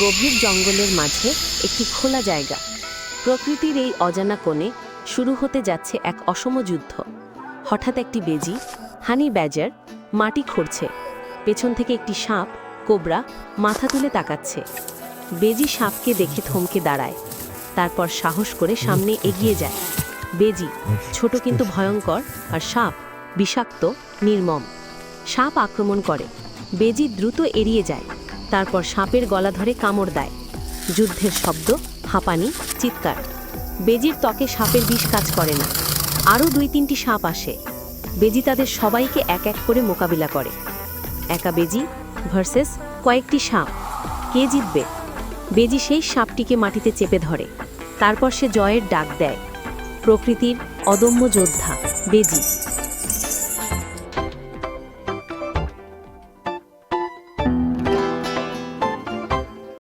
গভীর জঙ্গলের মাঝে একটি খোলা জায়গা। প্রকৃতির এই অজানা কোণে শুরু হতে যাচ্ছে এক অসম যুদ্ধ। হঠাৎ একটি বেজি, হানি ব্যাজার, মাটি খুঁড়ছে। পেছন থেকে একটি সাপ, কোবরা মাথা তুলে তাকাচ্ছে। বেজি সাপকে দেখে থমকে দাঁড়ায়। তারপর সাহস করে সামনে এগিয়ে যায়। বেজি, ছোট কিন্তু ভয়ঙ্কর, আর সাপ বিষাক্ত, নির্মম। সাপ আক্রমণ করে। বেজি দ্রুত এড়িয়ে যায়, তারপর সাপের গলা ধরে কামড় দেয়। যুদ্ধের শব্দ, হাঁপানি, চিৎকার। বেজির ত্বকে সাপের বিষ কাজ করে না। আরও দুই তিনটি সাপ আসে। বেজি তাদের সবাইকে এক এক করে মোকাবিলা করে। একা বেজি ভার্সেস কয়েকটি সাপ। কে জিতবে? বেজি সেই সাপটিকে মাটিতে চেপে ধরে। তারপর সে জয়ের ডাক দেয়। প্রকৃতির অদম্য যোদ্ধা, বেজি।